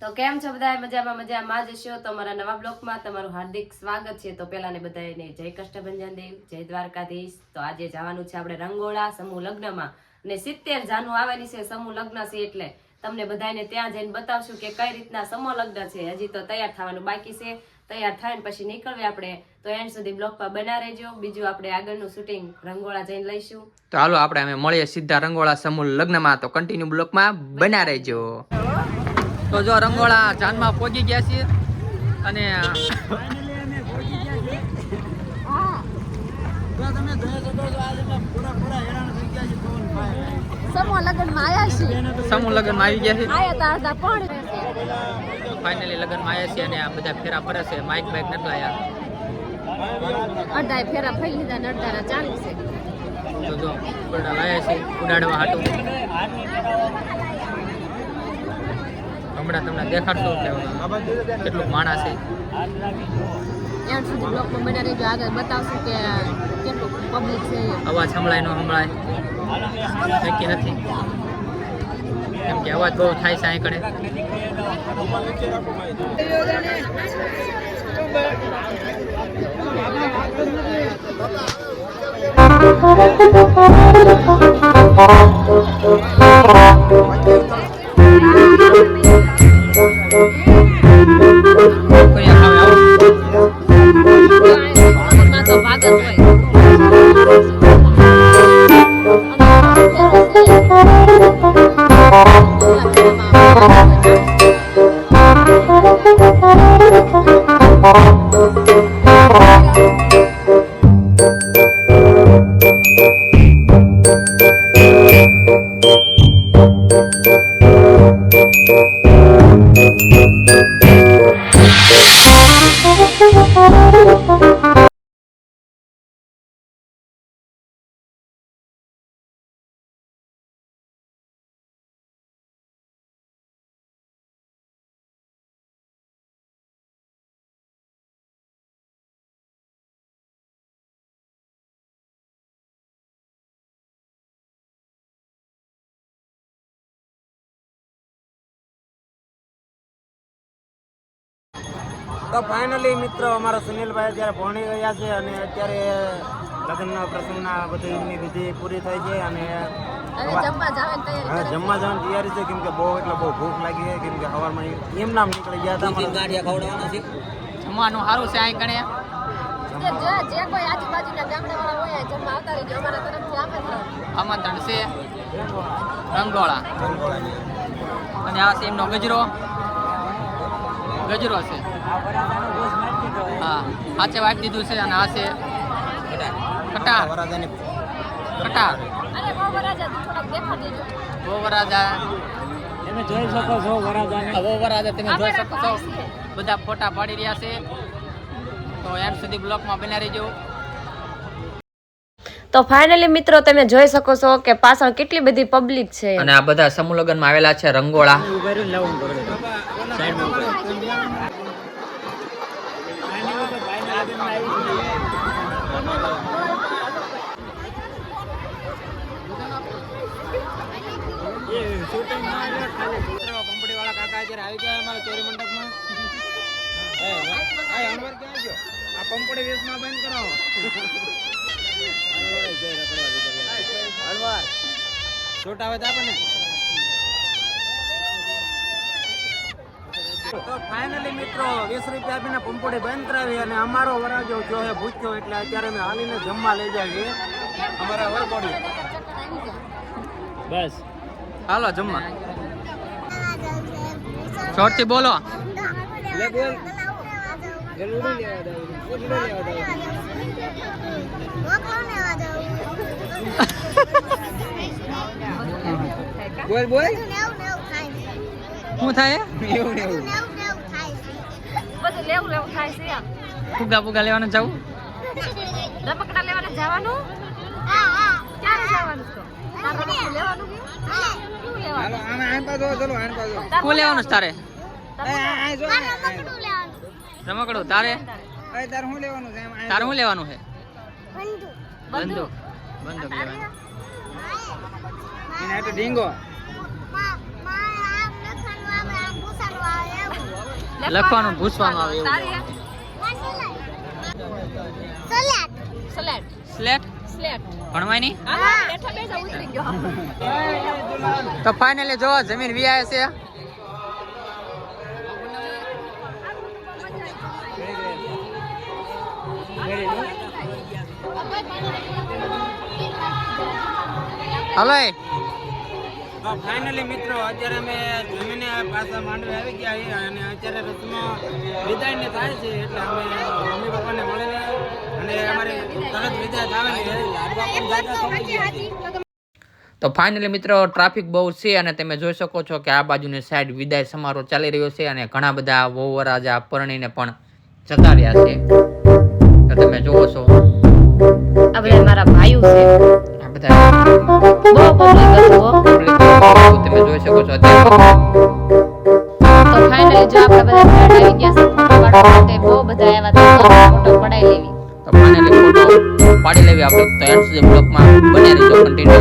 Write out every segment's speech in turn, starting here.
તો કેમ છો બધા? મજામાં મજામાં. જ છો તમારા નવા બ્લોગમાં તમારું હાર્દિક સ્વાગત છે. તો પહેલાને બધાને જય કષ્ટભંજન દેવ, જય દ્વારકાધીશ. તો આજે જવાનું છે આપણે રંગોળા સમૂહ લગ્નમાં. અને સિત્તેર જાનુ આવવાની છે સમૂહ લગ્ન છે એટલે તમને બધાને ત્યાં જઈને બતાવશું કે કઈ રીતના સમૂહ લગ્ન છે. હજી તો તૈયાર થવાનું બાકી છે. તૈયાર થાય પછી નીકળવે આપણે. તો એન્ડ સુધી બ્લોગમાં બના રહેજો. બીજું આપણે આગળનું શૂટિંગ રંગોળા જઈને લઈશું. તો હાલો, આપણે અમે મળીએ સીધા રંગોળા સમૂહ લગ્નમાં. તો કન્ટિન્યુ બ્લોકમાં બના રહેજો. તો જો રંગોળા જાનમાં પહોંચી ગયા છીએ અને સમૂહ લગ્નમાં આવી ગયા છે ફાઇનલી લગ્નમાં આવ્યા છે અને આ બધા ફેરા ફરે છે. માઇક બાઇક નથી લાયા ફેરા ફરી લીધા ને અડધા ચાલુ છે. તો જો બધા લાયા છે ઉડાડવા હાટું. હમણાં તમને દેખાડશું કે કેટલું માણસ છે. એન્ડ સુધી બ્લોકમાં બના રહેજો. આગળ બતાવશું કે કેટલું પબ્લિક છે. અવાજ સંભળાય ન સંભળાય શક્ય નથી. કેમ કે અવાજ બહુ થાય છે અહીં Thank કોઈ Thank you. તો ફાઇનલી મિત્રો અમારા સુનિલભાઈ અત્યારે ભણી ગયા છે અને અત્યારે લગ્નના પ્રસંગના બધી એમની વિધિ પૂરી થઈ છે અને જમવા જવાની તૈયારી હવે જમવા જવાની તૈયારી છે. કેમ કે બહુ એટલે બહુ ભૂખ લાગી છે. કેમ કે સવારમાં એમ નામ નીકળી ગયા હતા જમવાનું સારું છે અહીં કણે. જે જે- જે કોઈ આજુબાજુના ગામડાવાળા હોય જમવા આવતા રહેજો. અમારા તરફથી આમંત્રણ આમંત્રણ છે. રંગોળા. અને આ છે એમનો ગજરો. ગજરો છે હા સાચે વાંચી દીધું છે અને આ છે કટાર. કટાર. અરે બહુ વરાજા તમે જોઈ શકો છો વરરાજાને. બહુ વરાજા તમે જોઈ શકો છો. બધા ફોટા પાડી રહ્યા છે. તો એન્ડ સુધી બ્લોકમાં બના રહેજો તો ફાઇનલી મિત્રો તમે જોઈ શકો છો કે પાછળ કેટલી બધી પબ્લિક છે. અને આ બધા સમૂહ લગ્નમાં આવેલા છે રંગોળા. આ પંપડી વેશમાં બંધ કરાવો છૂટ આવે તો આપણને તો ફાઇનલી મિત્રો વીસ રૂપિયા આપીને પંપોડી બંધ કરાવી અને અમારો વરાજો જો હે ભૂખ્યો એટલે અત્યારે અમે હાલીને જમવા લઈ જાવીએ અમારા વરબોડી બસ. હાલો જમવા. શોર્ટથી બોલો. લે બોલ. બોલ બોલ. શું થાય? એવું એવું. બધું લેવું લેવું થાય છે. ફુગા ફુગા લેવાનું જવું રમકડા લેવાને જવાનું? ક્યારે જવાનું તો લેવાનું શું લેવાનું? આને પાછો ચલો આન પાછો શું લેવાનું છે તારે? એ આ આ રમકડું તારે? આ શું લેવાનું છે? તારે શું લેવાનું છે? બંદૂક બંદૂક લેવાની એને તો ડીંગો લખવાનું ભૂસવાનું આવે એવું. તારી સ્લેટ સ્લેટ ભણવાની? હા બેઠા બેઠા ઉતરી ગયો. તો ફાઇનલી જો જમીન વિયાય છે. Thank એ. તો ફાઇનલી મિત્રો અત્યારે અમે જમીને પાછા માંડવે આવી ગયા છીએ અને અત્યારે રથમાં વિદાયને થાય છે એટલે અમે મમ્મી પપ્પાને મળીને અને અમારે તરત વિદાય છે. તો ફાઇનલી મિત્રો ટ્રાફિક બહુ છે અને તમે જોઈ શકો છો કે આ બાજુની સાઈડ વિદાય સમારોહ ચાલી રહ્યો છે અને ઘણા બધા વહુવરાજા પરણીને પણ જતા રહ્યા છે. તો તમે જોવો છો. આ બધા મારા ભાઈઓ છે. બધા બહુ પબ્લિક હતું હો. તમે જોઈ શકો છો અત્યારે. તો ફાઇનલી જો આપણા બધા ફ્રેન્ડ આવી ગયા છે ફોટો પાડવા માટે બહુ બધા આવ્યા હતા ફોટો પડાઈ લેવી. તો ફાઇનલી ફોટો પાડી લેવી આપણે. તો એન્ડ સુધી બ્લોગમાં બની રહીજો કન્ટિન્યુ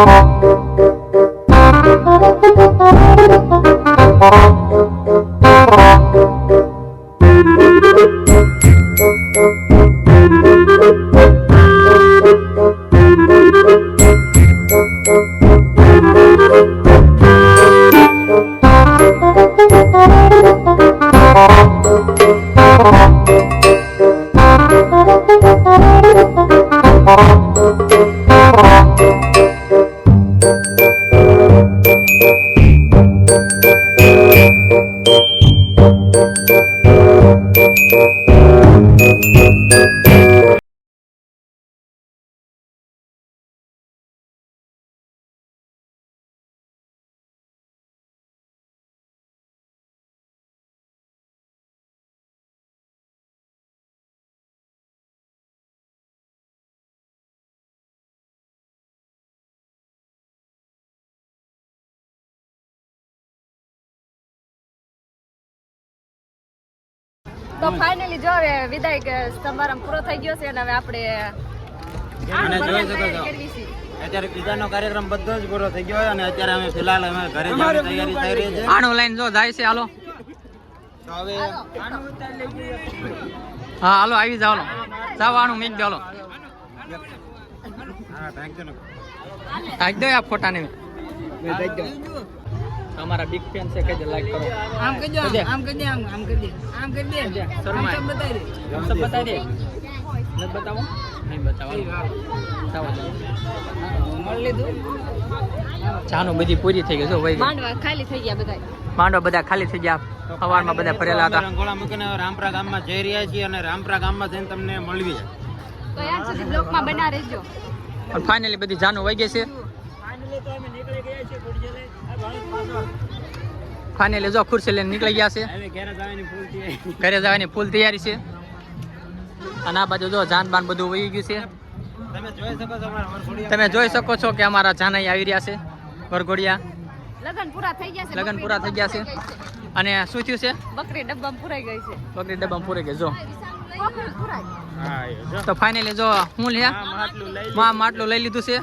Oh. તો ફાઇનલી જો હવે વિદાય કે સમારંભ પૂરો થઈ ગયો છે અને હવે આપણે અત્યારે પીઝાનો કાર્યક્રમ બધો જ પૂરો થઈ ગયો અને અત્યારે અમે ફિલહાલ અમે ઘરે જવાની તૈયારી થઈ રહી છે. આણું લાઈન જો જાય છે હાલો. તો હવે હા હાલો આવી જાવ જાવ આણું મેક દો હાલો હા થેન્ક યુ નાખ દો આ ફોટા ને અમારા બિગ ફેન છે કહેજે લાઈક કરો. આમ કરી આમ કરી દે આમ આમ કરી દે આમ કરી દે. સબ બતાવી દે. સબ બતાવી દે. નથી બતાવો નહીં બતાવો બતાવો મળી લીધું. ચાનો બધી પૂરી થઈ ગઈ જો ભાઈ. માંડવા ખાલી થઈ ગયા બધા માંડો બધા ખાલી થઈ ગયા. સવારમાં બધા ફરેલા હતા. રંગોળા મૂકીને રામપરા ગામમાં જઈ રહ્યા છીએ અને રામપરા ગામમાં જઈને તમને મળવી તો યાર સુધી બ્લોકમાં બના રહેજો પણ ફાઇનલી બધી જાનું વહી ગઈ છે. ફાઇનલી જો ખુરશી લઈને નીકળી ગયા છે. ઘેરે જવાની ફૂલ છે ઘરે જવાની ફૂલ તૈયારી છે. અને આ બાજુ જો જાન બાન બધું વહી ગયું છે. તમે જોઈ શકો છો અમારા વરઘોડિયા. તમે જોઈ શકો છો કે અમારા જાનાઈ આવી રહ્યા છે વરઘોડિયા. લગન પૂરા થઈ ગયા છે લગન પૂરા થઈ ગયા છે. અને શું થયું છે? બકરી ડબ્બામાં પૂરાઈ ગઈ છે. બકરી ડબ્બામાં પૂરી ગઈ જો. બકરી પૂરાઈ હા એ જો. તો ફાઇનલી જો હું લે આ માં માટલું લઈ લીધું છે.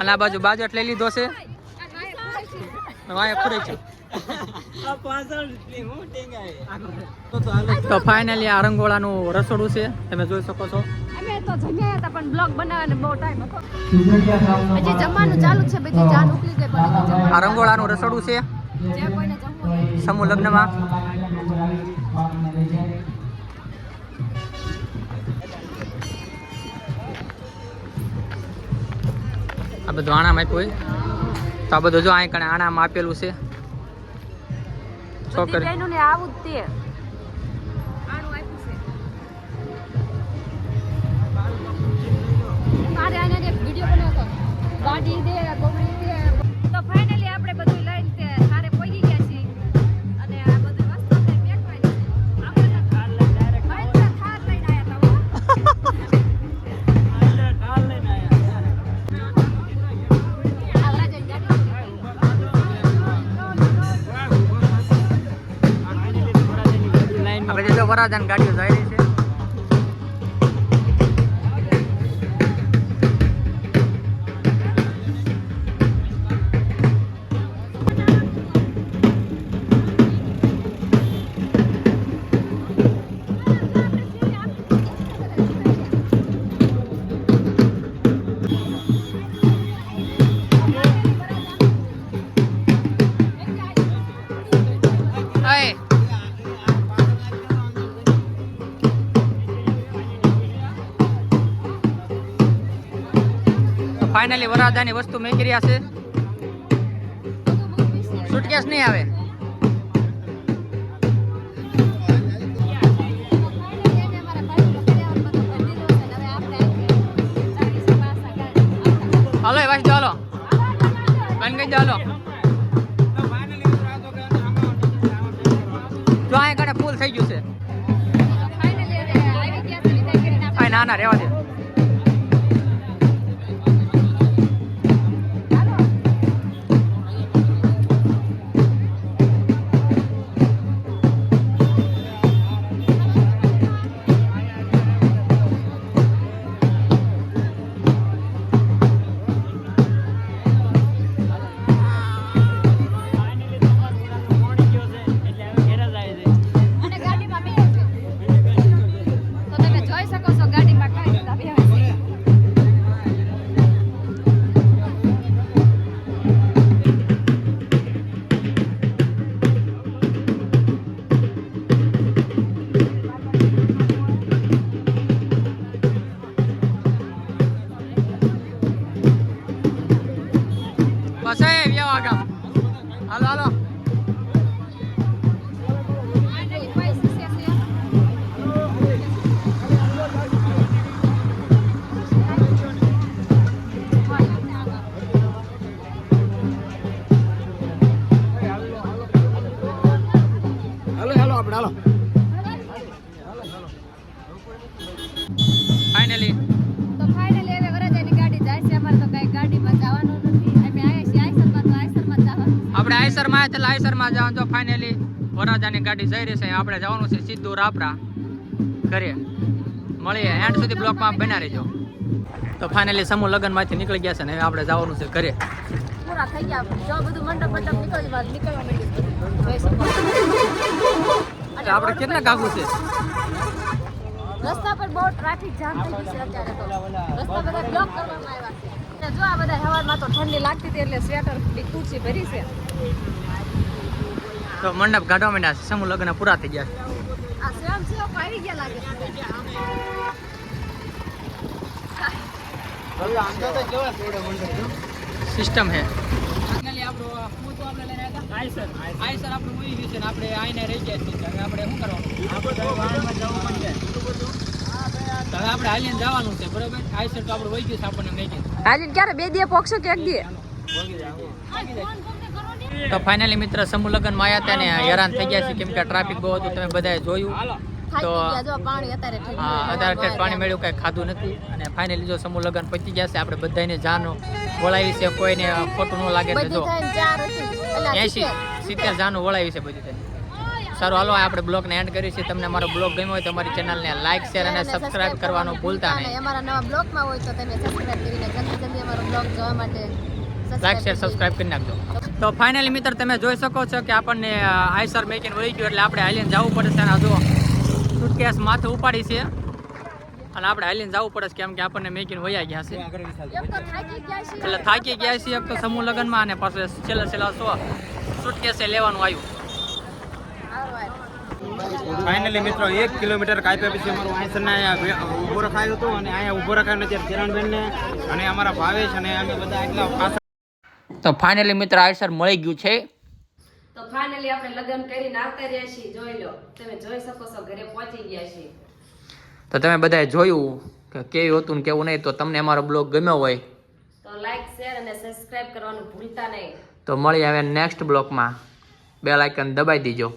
અને આ બાજુ બાજટ લઈ લીધો છે. તો ફાઇનલી આ રંગોળાનું રસોડું છે તમે જોઈ શકો છો. અમે તો જમ્યા હતા પણ બ્લોગ બનાવવાનો બહુ ટાઈમ હતો. હજી જમવાનું ચાલુ જ છે બધી ગઈ પણ આ રંગોળાનું રસોડું છે. જે કોઈને જમવું સમૂહ લગ્નમાં. બધું આણામાં આપ્યું હોય. તો આ બધું જો અહીં કણે આણામાં આપેલું છે. છોકરી આવું જ તે. વરાજાની ગાડીઓ જાય રહી ફાઇનલી વરાજાની વસ્તુ મેં કર્યા છે. સુટકેસ નહીં આવે. હાલો એ ચાલો. બંધ કરી ચાલો જો આ કડે ફૂલ થઈ ગયું છે. ના ના રહેવા દે. ફાઇનલી તો ફાઇનલી હવે વરરાજાની ગાડી જાય છે. અમારે તો કઈ ગાડીમાં જવાનું નથી. અમે આયા છીએ આઈસરમાં તો આઈસરમાં જ જવાનું આપણે આયસરમાં આવ્યા એટલે આયસરમાં જવાનું. જો ફાઇનલી વરજાની ગાડી જઈ રહી છે. આપણે જવાનું છે સીધું રાપરા ઘરે. મળીએ. એન્ડ સુધી બ્લોકમાં બના રહેજો. તો ફાઇનલી સમૂહ લગ્નમાંથી નીકળી ગયા છે ને હવે આપણે જવાનું છે ઘરે. પૂરા થઈ ગયા. જો બધું મંડપ મંડપ નીકળી નીકળવા માંડ્યું જોઈ શકો તો આપણે કેટલા કાગુ છે? રસ્તા પર બહુ ટ્રાફિક જામ થઈ ગયું છે અત્યારે તો. રસ્તા બધા બ્લોક કરવામાં આવ્યા છે. અને જો આ બધા હવામાં તો ઠંડી લાગતી હતી એટલે સ્વેટર ખુરશી ભરી છે. તો મંડપ ગાઢવા માંડ્યા છે. સમૂહ લગ્ન પૂરા થઈ ગયા છે. આ સ્વયં સેવક આવી ગયા લાગે છે. સિસ્ટમ હે ફાઇનલી હું તો આપણે લઈને આવ્યા આયસર આયસર આપણું મૂવી ગયું છે આપણે આઈને રહી ગયા છીએ. આપણે શું કરવાનું? આપણે હાલીને જવાનું છે બરોબર? આઈસર તો આપણે વહી ગયું છે આપણને મેં કીધું હાલીન ક્યારે બે દિયે પોક્ષો કે એક દિયે તો ફાઇનલી મિત્ર સમૂહ લગ્નમાં આવ્યા હતા ને હેરાન થઈ ગયા છે કેમ કે ટ્રાફિક બહુ હતું તમે બધાએ જોયું. તો અત્યારે પાણી મેળવ્યું કઈ ખાધું નથી. અને ફાઇનલી જો સમૂહ લગ્ન પતી ગયા છે આપણે બધાને જાનો વળાવી છે કોઈને ખોટું ન લાગે તો એસી સિત્તેર. જાનું વળાવી છે બધી સારું હાલો આપણે બ્લોગને એન્ડ કરીએ છીએ. તમને મારો બ્લોગ ગમ્યો હોય તો અમારી ચેનલને લાઇક શેર અને સબસ્ક્રાઇબ કરવાનું ભૂલતા નહીં. અમારા નવા બ્લોગમાં હોય તો તમે સબસ્ક્રાઇબ કરીને જલ્દી જલ્દી અમારો બ્લોગ જોવા માટે લાઇક શેર સબસ્ક્રાઇબ કરી નાખજો. તો ફાઇનલી મિત્ર તમે જોઈ શકો છો કે આપણને આઈસર મેકિંગ વહી ગયું એટલે આપણે હાલીને જવું પડે છે. અને હજુ સુટકેસ માથે ઉપાડી છે. અને આપણે હાલીને જવું પડે છે કેમ કે આપણને મેકીને વયા ગયા છે. એટલે થાકી ગયા છીએ એક તો સમૂહ લગ્નમાં અને પાછું છેલ્લા છેલ્લા સો સુટકેસે લેવાનું આવ્યું. ફાઇનલી મિત્રો એક કિલોમીટર કાપ્યા પછી અમારું વાંસરને અહીંયા ઊભો રખાયું હતું અને અહીંયા ઊભો રખાયું ત્યારે કિરણબેનને અને અમારા ભાવેશ અને અમે બધા એટલા પાછળ તો ફાઇનલી મિત્ર આયસર મળી ગયું છે. તો ફાઇનલી આપણે લગ્ન કરીને આવતા રહ્યા છીએ જોઈ લો. તમે જોઈ શકો છો ઘરે પહોંચી ગયા છીએ. તો તમે બધાએ જોયું કે કેવું હતું ને કેવું નહીં તો તમને અમારો બ્લોગ ગમ્યો હોય. તો લાઈક શેર અને સબસ્ક્રાઇબ કરવાનું ભૂલતા નહીં. તો મળી આવે નેક્સ્ટ બ્લોગમાં બે લાઇકન દબાઈ દીજો.